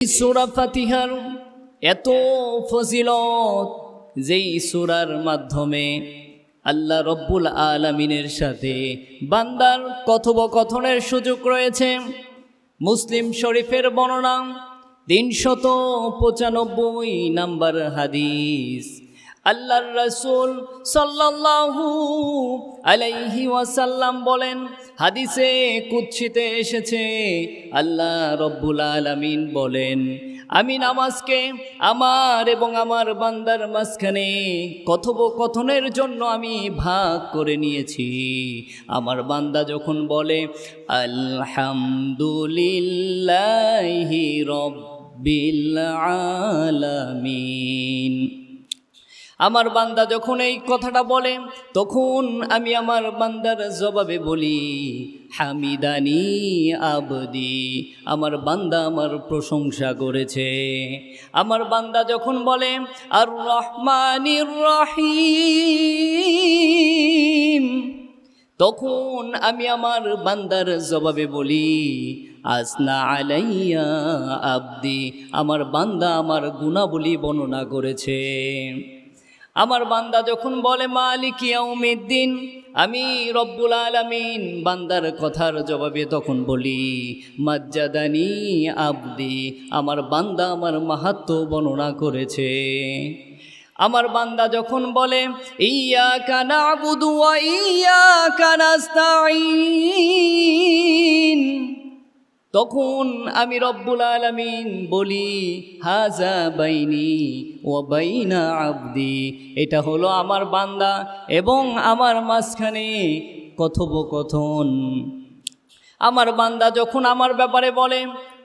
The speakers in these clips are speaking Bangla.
সুরা ফাতিহার এত ফজিলত যেই সুরার মাধ্যমে আল্লাহ রব্বুল আলমিনের সাথে বান্দার কথোপকথনের সুযোগ রয়েছে। মুসলিম শরীফের বর্ণনা তিনশত পঁচানব্বই নাম্বার হাদিস। আল্লাহর রসুল সাল্লাল্লাহু আলাইহি ওয়াসাল্লাম বলেন, হাদিসে কুচ্ছিতে এসেছে, আল্লাহ রব্বুল আলামিন বলেন, আমি নামাজকে আমার এবং আমার বান্দার মাঝখানে কথোপকথনের জন্য আমি ভাগ করে নিয়েছি। আমার বান্দা যখন বলে, আলহামদুলিল্লাহি রব্বিল আলামিন আমার বান্দা যখন এই কথাটা বলে, তখন আমি আমার বান্দার জবাবে বলি, হামিদানি আবদি, আমার বান্দা আমার প্রশংসা করেছে। আমার বান্দা যখন বলে আর রহমানির রহিম, তখন আমি আমার বান্দার জবাবে বলি, আসনা আলাইয়া আবদি, আমার বান্দা আমার গুণাবলী বর্ণনা করেছে। আমার বান্দা যখন বলে, মালিক ইয়াউমিদ্দিন আমি রব্বুল আলামিন বান্দার কথার জবাবে তখন বলি, মাজ্জাদানি আবদি আমার বান্দা আমার মাহাত্ম বর্ণনা করেছে। আমার বান্দা যখন বলে ইয়া কানা আবুদু ইয়া কানাস্তাইন তখন আমি রব্বুল আলমিন বলি, হাজা বাইনি ও বাইনা আবদি। এটা হলো আমার বান্দা এবং আমার মাঝখানে কথোপকথন। আমার বান্দা যখন আমার ব্যাপারে বলে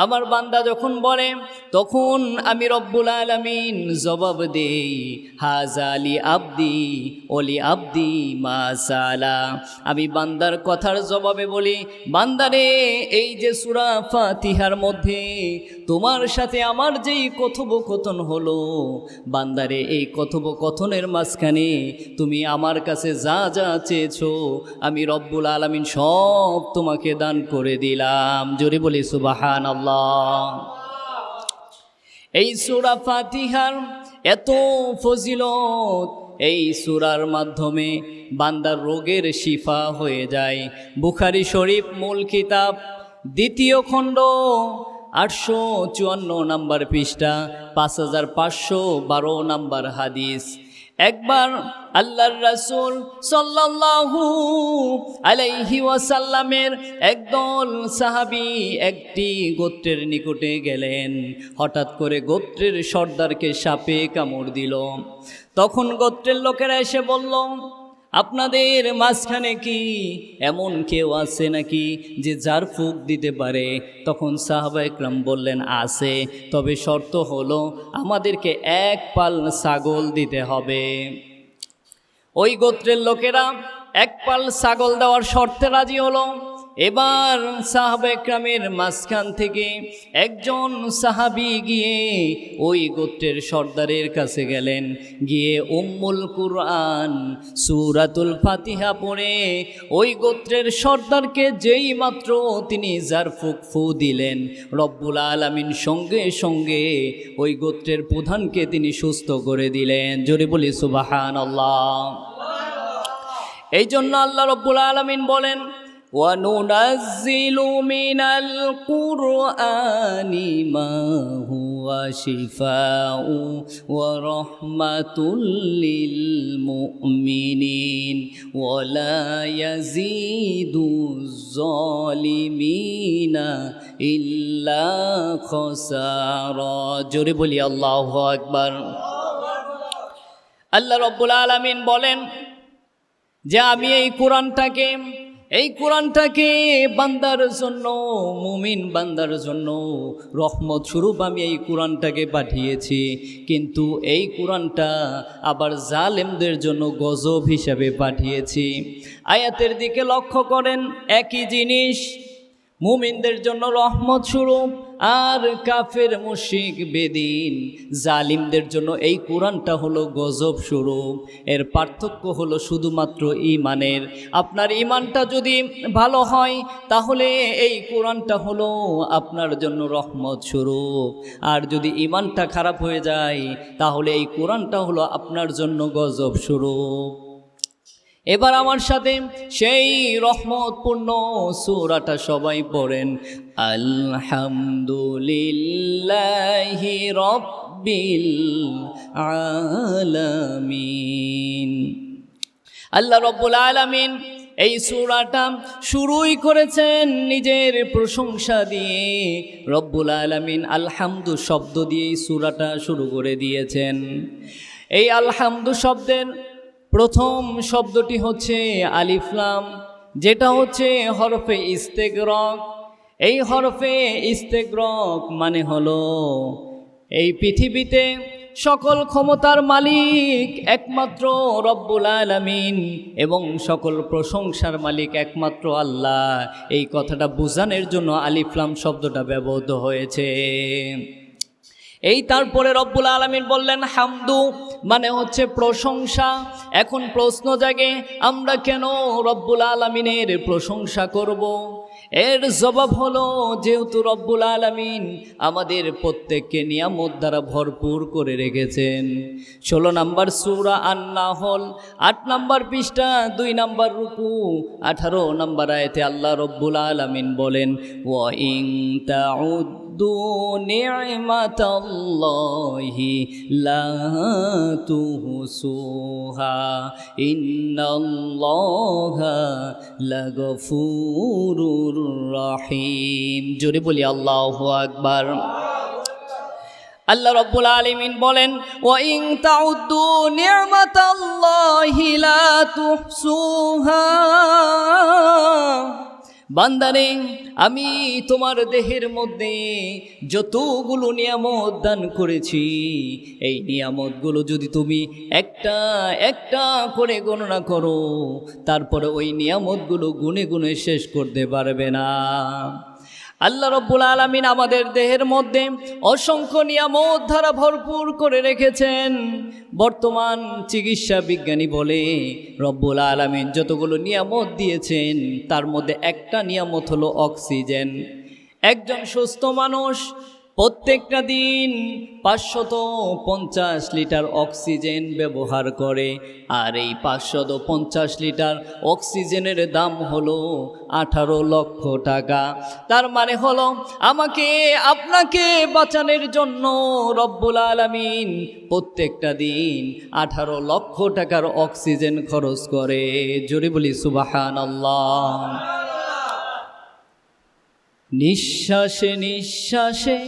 আমার বান্দা যখন বলে, তখন আমি রব্বুল আলমিন জবাব দেই হাজালি আব্দি অলি আবদি মাসালা আমি বান্দার কথার জবাবে বলি বান্দারে এই যে সুরা ফাতিহার মধ্যে তোমার সাথে আমার যেই কথোপকথন হলো, বান্দারে, এই কথোপকথনের মাঝখানে তুমি আমার কাছে যা যা চেয়েছো, আমি রব্বুল আলমিন সব তোমাকে দান করে দিলাম। জোরে বলি সুবাহান আল্লাহ এই সুরা ফাতিহার এত ফজিলত, এই সুরার মাধ্যমে বান্দার রোগের শিফা হয়ে যায়। বুখারি শরীফ মূল কিতাব, দ্বিতীয় খণ্ড আটশো চুয়ান্ন নাম্বার পৃষ্ঠা, পাঁচ হাজার পাঁচশো বারো নাম্বার হাদিস। একবার আল্লাহর রাসূল সাল্লাল্লাহু আলাইহি ওয়াসাল্লামের একদল সাহাবী একটি গোত্রের নিকটে গেলেন। হঠাৎ করে গোত্রের সর্দারকে সাপে কামড় দিল। তখন গোত্রের লোকেরা এসে বলল আপনাদের মাঝখানে কি এমন কেউ আছে নাকি যে যার ফুক দিতে পারে? তখন সাহাবা ইকরাম বললেন, আছে। তবে শর্ত হলো আমাদেরকে এক পাল ছাগল দিতে হবে। ওই গোত্রের লোকেরা এক পাল ছাগল দেওয়ার শর্তে রাজি হলো। এবার সাহাবা একরামের মাঝখান থেকে একজন সাহাবি গিয়ে ওই গোত্রের সর্দারের কাছে গেলেন। গিয়ে উম্মুল কুরআন সুরাতুল ফাতিহা পড়ে ওই গোত্রের সর্দারকে যেই মাত্র তিনি জারফুক ফু দিলেন, রব্বুল আলামিন সঙ্গে সঙ্গে ওই গোত্রের প্রধানকে তিনি সুস্থ করে দিলেন। জোরে বলি সুবাহান আল্লাহ এই জন্য আল্লাহ রব্বুল আলমিন বলেন وننزل من القرآن ما هو شفاء ورحمة للمؤمنين ولا يزيد الظالمين إلا خسارا জোরে বলি আল্লাহু আকবার আল্লাহ রব্বুল আলামিন বলেন যে আমি এই কোরআনটাকে এই কোরআনটাকে বান্দার জন্য, মুমিন বান্দার জন্য রহমত স্বরূপ আমি এই কোরআনটাকে পাঠিয়েছি। কিন্তু এই কোরআনটা আবার জালেমদের জন্য গজব হিসাবে পাঠিয়েছি। আয়াতের দিকে লক্ষ্য করেন, একই জিনিস, মুমিনদের জন্য রহমত স্বরূপ আর কাফের মুশিক বেদিন, জালিমদের জন্য এই কোরআনটা হলো গজব স্বরূপ এর পার্থক্য হলো শুধুমাত্র ইমানের আপনার ইমানটা যদি ভালো হয়, তাহলে এই কোরআনটা হলো আপনার জন্য রহমত স্বরূপ আর যদি ইমানটা খারাপ হয়ে যায়, তাহলে এই কোরআনটা হলো আপনার জন্য গজব স্বরূপ এবার আমার সাথে সেই রহমতপূর্ণ সুরাটা সবাই পড়েন। আলহামদুলিল্লাহ রব্বিল আলামিন। আল্লাহ রব্বুল আলামিন এই সুরাটা শুরুই করেছেন নিজের প্রশংসা দিয়ে। রব্বুল আলামিন আলহামদু শব্দ দিয়ে এই সুরাটা শুরু করে দিয়েছেন। এই আলহামদু শব্দের প্রথম শব্দটি হচ্ছে আলিফলাম যেটা হচ্ছে হরফে ইস্তেগরক। এই হরফে ইস্তেগরক মানে হলো, এই পৃথিবীতে সকল ক্ষমতার মালিক একমাত্র রব্বুল আলামিন এবং সকল প্রশংসার মালিক একমাত্র আল্লাহ। এই কথাটা বোঝানোর জন্য আলিফলাম শব্দটা ব্যবহৃত হয়েছে। এই তারপরে রব্বুল আলমিন বললেন, হামদু মানে হচ্ছে প্রশংসা এখন প্রশ্ন জাগে, আমরা কেন রব্বুল আলমিনের প্রশংসা করব। এর জবাব হলো, যেহেতু রব্বুল আলমিন আমাদের প্রত্যেককে নিয়ামত দ্বারা ভরপুর করে রেখেছেন ষোলো নাম্বার সুরা আন্না হল আট নাম্বার পৃষ্ঠা, দুই নাম্বার রুকু, আঠারো নাম্বার আয়তে আল্লাহ রব্বুল আলমিন বলেন ওয়াইং তাউদ نعمة الله لا تحصوها إن الله لغفور رحيم জোরে বলি আল্লাহু আকবার আল্লাহ রব্বুল আলমিন বলেন ওয়াইং তাউদ্দু নিয়ামাতাল্লাহি লা তুহসুহা বান্দারে, আমি তোমার দেহের মধ্যে যতগুলো নিয়ামত দান করেছি, এই নিয়ামতগুলো যদি তুমি একটা একটা করে গণনা করো, তারপরে ওই নিয়ামতগুলো গুনে গুনে শেষ করতে পারবে না। আল্লাহ রব্বুল আলমিন আমাদের দেহের মধ্যে অসংখ্য নিয়ামত ধারা ভরপুর করে রেখেছেন। বর্তমান চিকিৎসা বিজ্ঞানী বলে রব্বুল আলমিন যতগুলো নিয়ামত দিয়েছেন, তার মধ্যে একটা নিয়ামত হলো অক্সিজেন। একজন সুস্থ মানুষ প্রত্যেকটা দিন পাঁচশত পঞ্চাশ লিটার অক্সিজেন ব্যবহার করে, আর এই পাঁচশত পঞ্চাশ লিটার অক্সিজেনের দাম হলো আঠারো লক্ষ টাকা। তার মানে হলো, আমাকে, আপনাকে বাঁচানোর জন্য রব্বুল আলমিন প্রত্যেকটা দিন আঠারো লক্ষ টাকার অক্সিজেন খরচ করে। জোরে বলি সুবাহান নিঃশ্বাসে নিঃশ্বাসে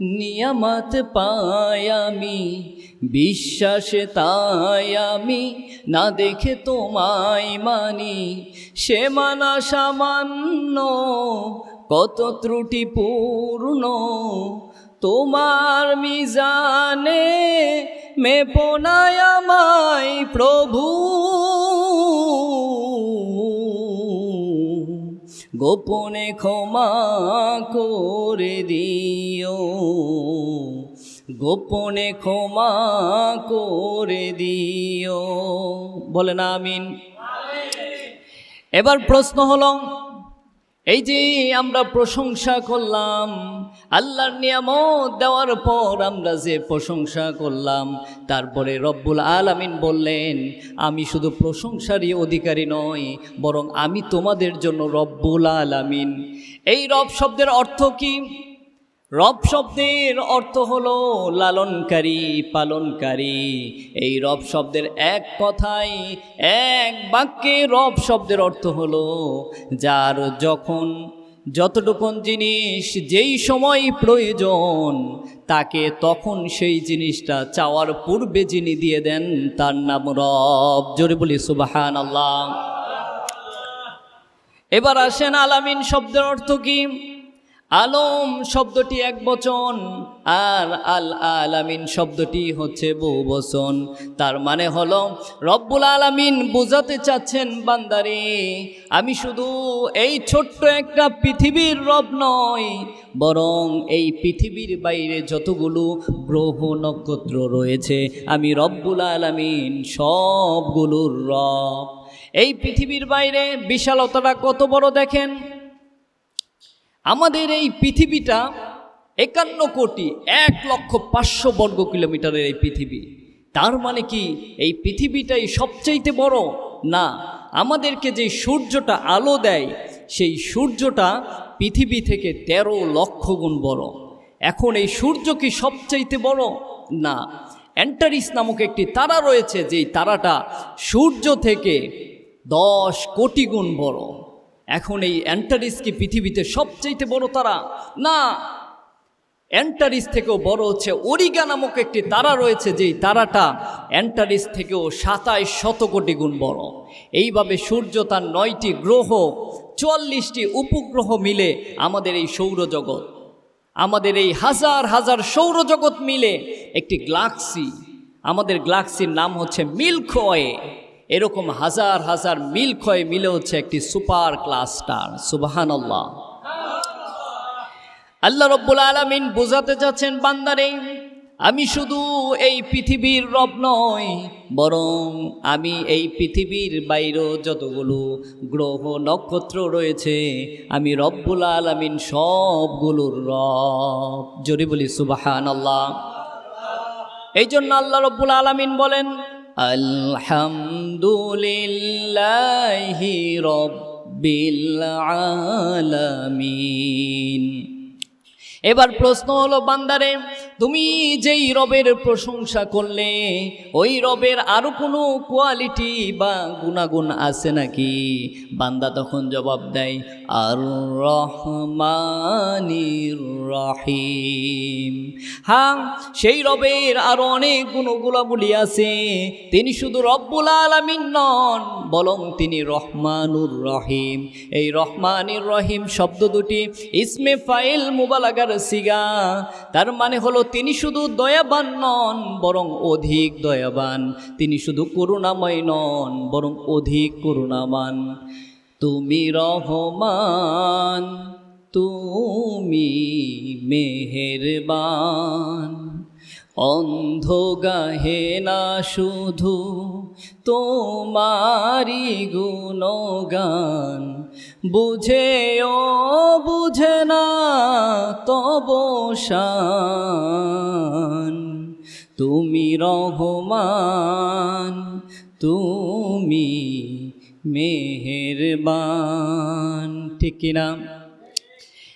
নিয়ামত পাই আমি, বিশ্বাসে তাই আমি, না দেখে তোমায় মানি। সে মানা সামান্য, কত ত্রুটিপূর্ণ তোমার মিজানে মেপনায় আমায় প্রভু। গোপনে ক্ষমা করে দিও। গোপনে ক্ষমা করে দিও। বলেন আমিন। এবার প্রশ্ন হলো এই যে আমরা প্রশংসা করলাম, আল্লাহর নিয়ামত দেওয়ার পর আমরা যে প্রশংসা করলাম, তারপরে রব্বুল আলামিন বললেন, আমি শুধু প্রশংসারই অধিকারী নই, বরং আমি তোমাদের জন্য রব্বুল আলামিন। এই রব শব্দের অর্থ কি? রব শব্দের অর্থ হলো লালনকারী, পালনকারী। এই রব শব্দের এক কথায়, এক বাক্যে রব শব্দের অর্থ হলো যার যখন যতটুকুন জিনিস যেই সময় প্রয়োজন, তাকে তখন সেই জিনিসটা চাওয়ার পূর্বে যিনি দিয়ে দেন, তার নাম রব। জোরে বলি সুবাহান আল্লাহ এবার আসেন আলামিন শব্দের অর্থ কি? আলম শব্দটি এক বচন, আর আল আলামিন শব্দটি হচ্ছে বহু বচন। তার মানে হলো, রব্বুল আলামিন বোঝাতে চাচ্ছেন, বান্দারে, আমি শুধু এই ছোট্ট একটা পৃথিবীর রব নয় বরং এই পৃথিবীর বাইরে যতগুলো গ্রহ নক্ষত্র রয়েছে, আমি রব্বুল আলামিন সবগুলোর রব। এই পৃথিবীর বাইরে বিশালতাটা কত বড় দেখেন? আমাদের এই পৃথিবীটা একান্ন কোটি এক লক্ষ পাঁচশো বর্গ কিলোমিটারের এই পৃথিবী। তার মানে কি এই পৃথিবীটাই সবচাইতে বড়? না, আমাদেরকে যে সূর্যটা আলো দেয়, সেই সূর্যটা পৃথিবী থেকে তেরো লক্ষ গুণ বড়। এখন এই সূর্য কি সবচাইতে বড়? না, অ্যান্টারিস নামক একটি তারা রয়েছে, যেই তারাটা সূর্য থেকে দশ কোটি গুণ বড়। এখন এই অ্যান্টারিস কি পৃথিবীতে সবচাইতে বড় তারা? না, অ্যান্টারিস থেকেও বড় হচ্ছে ওরিগা নামক একটি তারা রয়েছে, যেই তারাটা অ্যান্টারিস থেকেও সাতাইশ শত কোটি গুণ বড়। এইভাবে সূর্য তার নয়টি গ্রহ, চুয়াল্লিশটি উপগ্রহ মিলে আমাদের এই সৌরজগৎ, আমাদের এই হাজার হাজার সৌরজগৎ মিলে একটি গ্লাক্সি আমাদের গ্লাক্সির নাম হচ্ছে মিল্কওয়ে। এরকম হাজার হাজার মিল্কওয়ে মিলে হচ্ছে একটি সুপার ক্লাস্টার সুবাহান আল্লাহ আল্লাহ রব্বুল আলমিন বোঝাতে চাচ্ছেন, বান্দারে, আমি শুধু এই পৃথিবীর রব নয় বরং আমি এই পৃথিবীর বাইরেও যতগুলো গ্রহ নক্ষত্র রয়েছে, আমি রব্বুল আলমিন সবগুলোর রব। জোরে বলি সুবাহান আল্লাহ এই জন্য আল্লাহ রব্বুল আলমিন বলেন আলহামদুলিল্লাহি রব্বিল আলামিন। এবার প্রশ্ন হলো বান্দারে তুমি যেই রবের প্রশংসা করলে, ওই রবের আরও কোনো কোয়ালিটি বা গুণাগুণ আছে নাকি? বান্দা তখন জবাব দেয় আর রহমানির রহিম। হ্যাঁ সেই রবের আরও অনেক গুণগুলাবলি আছে। তিনি শুধু রব্বুল আলামিন নন, বরং তিনি রহমানুর রহিম। এই রহমানির রহিম শব্দ দুটি ইসমে ফাইল মুবালাগার সিগা, তার মানে হলো তিনি শুধু দয়াবান নন, বরং অধিক দয়াবান। তিনি শুধু করুণাময় নন, বরং অধিক করুণামান তুমি রহমান, তুমি মেহেরবান। অন্ধ গাহে না শুধু তোমারি গুণগান। বুঝেও বুঝে না তব তুমি রহমান, তুমি মেহেরবান। ঠিক কিনা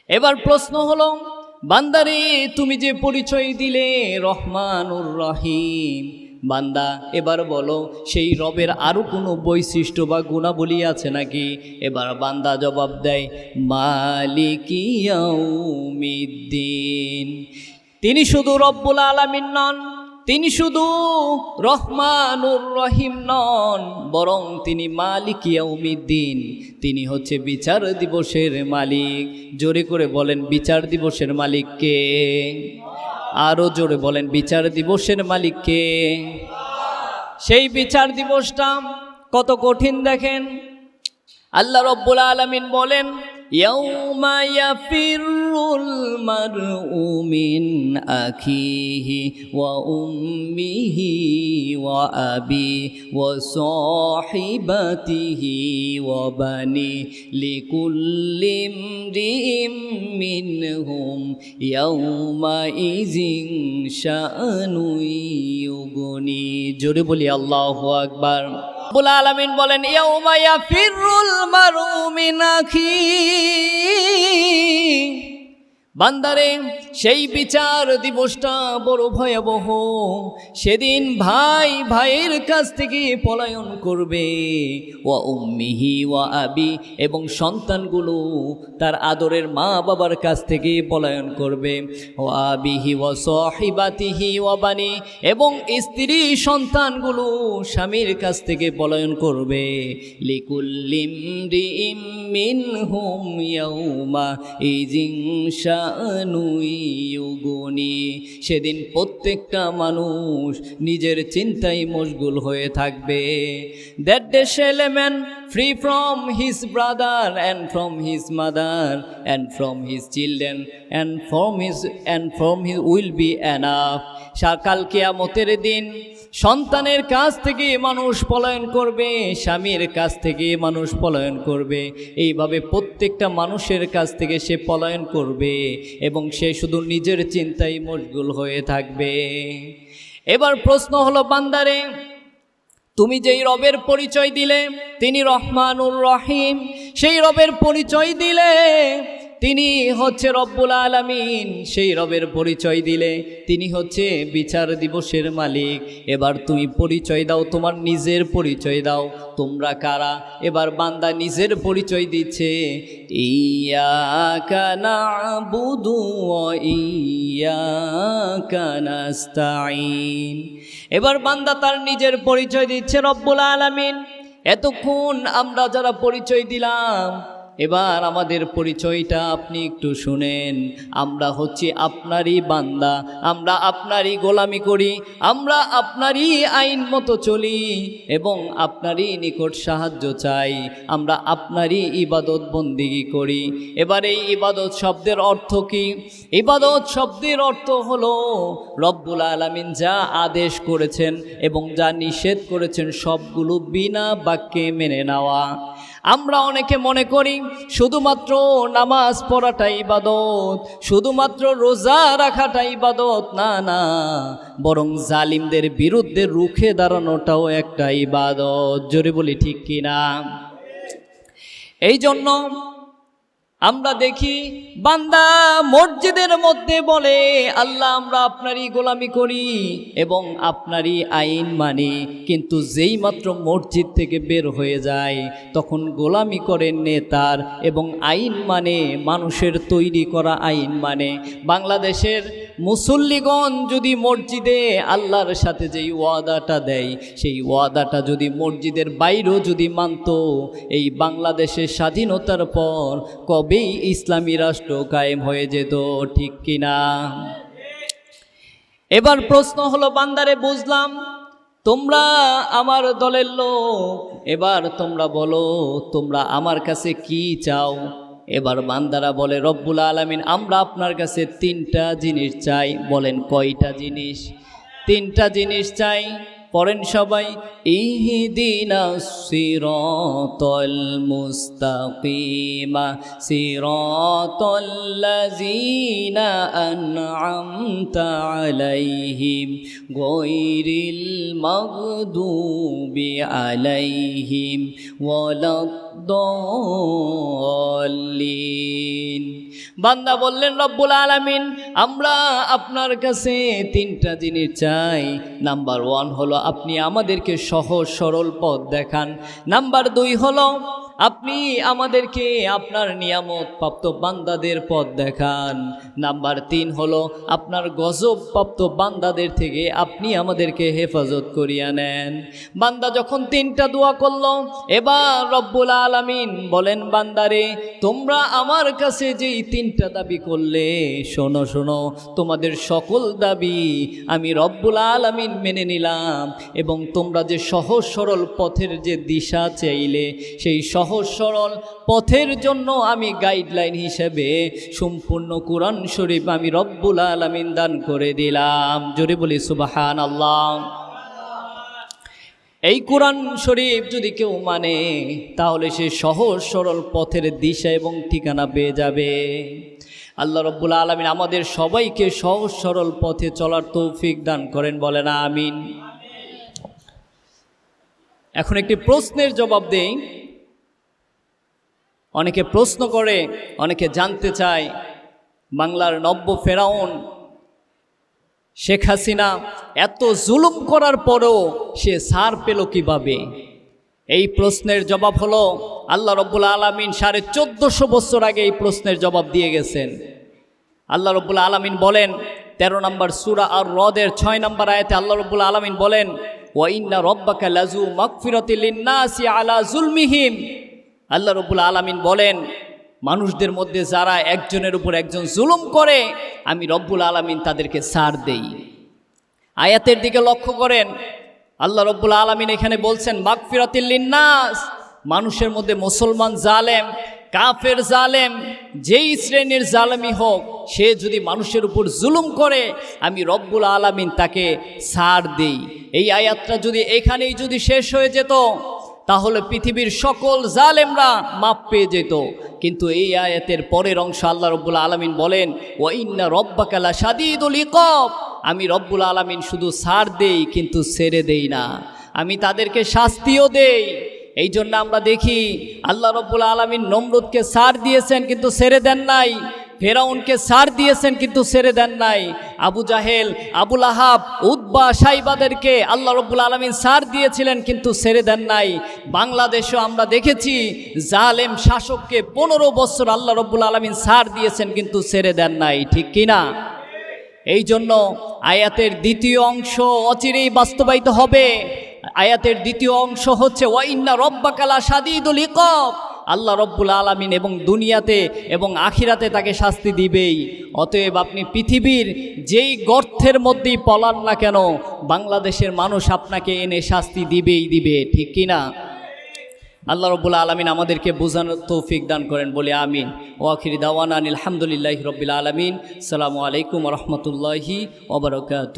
এবার প্রশ্ন হলো, বান্দারে, তুমি যে পরিচয় দিলে রহমানুর রহিম বান্দা, এবার বলো, সেই রবের আরও কোনো বৈশিষ্ট্য বা গুণাবলী আছে নাকি? এবার বান্দা জবাব দেয় মালিকিয়াউমিদ্দিন তিনি শুধু রব্বুল আলামিন নন, তিনি শুধু রহমানুর রহিম নন, বরং তিনি মালিক ইয়াউমিদ্দিন। তিনি হচ্ছে বিচার দিবসের মালিক। জোরে করে বলেন, বিচার দিবসের মালিককে আরও জোরে বলেন, বিচার দিবসের মালিককে সেই বিচার দিবসটা কত কঠিন দেখেন? আল্লাহ রব্বুল আলমিন বলেন يوم يفر المرء من أخيه وأمه وأبيه وصاحبته وبنيه لكل امرئ منهم يومئذ شأن يغني জোরে বলি আল্লাহু আকবার রব্বুল আলামিন বলেন ইয়াউমা ইয়াফিরুল মারউ মিন 咦咦 বান্দারে, সেই বিচার দিবসটা বড় ভয়াবহ। সেদিন ভাই ভাইয়ের কাছ থেকে পলায়ন করবে। ওয়া উম্মিহি ওয়া আবি এবং সন্তানগুলো তার আদরের মা বাবার কাছ থেকে পলায়ন করবে। ওয়া আবিহি ওয়া সাহিবাতিহি ওয়া বানি এবং স্ত্রী সন্তানগুলো স্বামীর কাছ থেকে পলায়ন করবে। লিকুল্লিম রিম মিনহুম ইয়াউমা ইজিং শানুইয়ুগুনি সেদিন প্রত্যেকটা মানুষ নিজের চিন্তায় মশগুল হয়ে থাকবে। That day shall a man flee from his brother and from his mother and from his children and from his and from his will be enough সকাল কেয়ামতের দিন সন্তানের কাছ থেকে মানুষ পলায়ন করবে, স্বামীর কাছ থেকে মানুষ পলায়ন করবে। এইভাবে প্রত্যেকটা মানুষের কাছ থেকে সে পলায়ন করবে এবং সে শুধু নিজের চিন্তায় মশগুল হয়ে থাকবে। এবার প্রশ্ন হলো, বান্দারে, তুমি যেই রবের পরিচয় দিলে, তিনি রহমানুর রহিম, সেই রবের পরিচয় দিলে তিনি হচ্ছে রব্বুল আলামিন। সেই রবের পরিচয় দিলে তিনি হচ্ছে বিচার দিবসের মালিক। এবার তুমি পরিচয় দাও, তোমার নিজের পরিচয় দাও। তোমরা কারা? এবার বান্দা নিজের পরিচয় দিচ্ছে। ইয়াকা নাস্তাইন এবার বান্দা তার নিজের পরিচয় দিচ্ছে রব্বুল আলামিন। এতক্ষণ আমরা যারা পরিচয় দিলাম এবার আমাদের পরিচয়টা আপনি একটু শুনেন। আমরা হচ্ছি আপনারই বান্দা, আমরা আপনারই গোলামি করি, আমরা আপনারই আইন মতো চলি এবং আপনারই নিকট সাহায্য চাই, আমরা আপনারই ইবাদত বন্দিগি করি। এবার এই ইবাদত শব্দের অর্থ কি? ইবাদত শব্দের অর্থ হলো রব্বুল আলামিন যা আদেশ করেছেন এবং যা নিষেধ করেছেন সবগুলো বিনা বাক্যে মেনে নেওয়া। আমরা অনেকে মনে করি শুধুমাত্র নামাজ পড়াটা ইবাদত, শুধুমাত্র রোজা রাখাটা ইবাদত, না না, বরং জালিমদের বিরুদ্ধে রুখে দাঁড়ানোটাও একটা ইবাদত। জোরে বলি ঠিক কিনা? এই জন্য আমরা দেখি বান্দা মসজিদের মধ্যে বলে, আল্লাহ, আমরা আপনারই গোলামি করি এবং আপনারই আইন মানি। কিন্তু যেই মাত্র মসজিদ থেকে বের হয়ে যায়, তখন গোলামি করেন নেতার এবং আইন মানে মানুষের তৈরি করা আইন মানে। বাংলাদেশের মুসল্লিগণ যদি মসজিদে আল্লাহর সাথে যেই ওয়াদাটা দেয়, সেই ওয়াদাটা যদি মসজিদের বাইরেও যদি মানত, এই বাংলাদেশের স্বাধীনতার পর কবেই ইসলামী রাষ্ট্র কায়েম হয়ে যেত, ঠিক কিনা? এবার প্রশ্ন হলো, বান্দারে, বুঝলাম তোমরা আমার দলের লোক। এবার তোমরা বলো, তোমরা আমার কাছে কি চাও? এবার বান্দারা বলে, রব্বুল আলামিন, আমরা আপনার কাছে তিনটা জিনিস চাই। বলেন, কয়টা জিনিস? তিনটা জিনিস চাই। পড়েন সবাই ইহদিনা সিরাতাল মুস্তাকিমা সিরাতাল্লাযীনা আন'আমতা আলাইহিম গায়রিল মাগদুবি আলাইহিম ওয়ালাদ-দাল্লিন। বান্দা বললেন, রব্বুল আলামিন, আমরা আপনার কাছে তিনটা জিনিস চাই। নাম্বার ওয়ান হলো, আপনি আমাদেরকে সহজ সরল পথ দেখান। নাম্বার দুই হলো আপনি আমাদেরকে আপনার নিয়ামত প্রাপ্ত বান্দাদের পথ দেখান। নাম্বার তিন হলো, আপনার গজব প্রাপ্ত বান্দাদের থেকে আপনি আমাদেরকে হেফাজত করিয়া নেন। বান্দা যখন তিনটা দোয়া করল, এবার রব্বুল আলামিন বলেন, বান্দারে, তোমরা আমার কাছে যেই তিনটা দাবি করলে, শোনো শোনো, তোমাদের সকল দাবি আমি রব্বুল আলামিন মেনে নিলাম এবং তোমরা যে সহজ সরল পথের যে দিশা চাইলে, সেই সহজ সরল পথের জন্য আমি গাইডলাইন হিসেবে সম্পূর্ণ কোরআন শরীফ আমি রব্বুল আলামিন দান করে দিলাম। জোরে বলি সুবাহান আল্লাহ এই কোরআন শরীফ যদি কেউ মানে তাহলে সে সহজ সরল পথের দিশা এবং ঠিকানা পেয়ে যাবে। আল্লাহ রব্বুল আলমিন আমাদের সবাইকে সহজ সরল পথে চলার তৌফিক দান করেন, বলেন আমিন। এখন একটি প্রশ্নের জবাব দেই। অনেকে প্রশ্ন করে, অনেকে জানতে চায়, বাংলার নব্য ফেরাউন, শেখ হাসিনা এত জুলুম করার পরও সে সার পেল কীভাবে? এই প্রশ্নের জবাব হলো, আল্লাহ রব্বুল আলমিন সাড়ে চোদ্দশো বছর আগে এই প্রশ্নের জবাব দিয়ে গেছেন। আল্লাহ রব্বুল আলমিন বলেন, তেরো নম্বর সুরা আর হ্রদের ছয় নম্বর আয়তে আল্লাহ রব্বুল আলমিন বলেন ওয়াইন্না রব্বাকা লাজু মকফিরতিল্লিন্নাসি আলা জুলমিহিম। আল্লাহ রব্বুল আলমিন বলেন, মানুষদের মধ্যে যারা একজনের উপর একজন জুলুম করে, আমি রব্বুল আলমিন তাদেরকে সার দেই। আয়াতের দিকে লক্ষ্য করেন, আল্লাহ রব্বুল আলমিন এখানে বলছেন মাগফিরাতিল্লিন্নাস মানুষের মধ্যে মুসলমান জালেম, কাফের জালেম, যেই শ্রেণির জালেমি হোক, সে যদি মানুষের উপর জুলুম করে, আমি রব্বুল আলমিন তাকে সার দেই। এই আয়াতটা যদি এখানেই যদি শেষ হয়ে যেত তাহলে পৃথিবীর সকল জালেমরা মাপ পেয়ে যেত। কিন্তু এই আয়াতের পরের অংশ আল্লাহ রব্বুল আলমিন বলেন ও ইন্না রব্বাকালা সাদিদুল ইকব। আমি রব্বুল আলমিন শুধু সার দেই, কিন্তু ছেড়ে দেই না। আমি তাদেরকে শাস্তিও দেই। এই জন্য আমরা দেখি, আল্লাহ রব্বুল আলমিন নমরুদকে সার দিয়েছেন, কিন্তু ছেড়ে দেন নাই। ফেরাউনকে সার দিয়েছেন কিন্তু ছেড়ে দেন নাই। আবু জাহেল আবুল আহাব উদ্বা সাইবাদেরকে আল্লাহ রব্বুল আলমিন সার দিয়েছিলেন কিন্তু ছেড়ে দেন নাই। বাংলাদেশও আমরা দেখেছি জালেম শাসককে পনেরো বছর আল্লাহ রব্বুল আলমিন সার দিয়েছেন কিন্তু ছেড়ে দেন নাই। ঠিক কিনা? এই জন্য আয়াতের দ্বিতীয় অংশ অচিরেই বাস্তবায়িত হবে। আয়াতের দ্বিতীয় অংশ হচ্ছে ওয়াইন্না রব্বাকালা সাদিদুল ইকব। আল্লাহ রব্বুল আলমিন এবং দুনিয়াতে এবং আখিরাতে তাকে শাস্তি দিবেই। অতএব আপনি পৃথিবীর যেই গর্থের মধ্যেই পলান না কেন, বাংলাদেশের মানুষ আপনাকে এনে শাস্তি দিবেই দিবে, ঠিক কিনা আল্লাহ রব্বুল আলমিন আমাদেরকে বোঝানোর তৌফিক দান করেন, বলে আমিন। ওয়াখির দাওয়ান আলহামদুলিল্লাহ রবিল আলমিন। সালামু আলাইকুম রহমতুল্লাহি ওবরকাত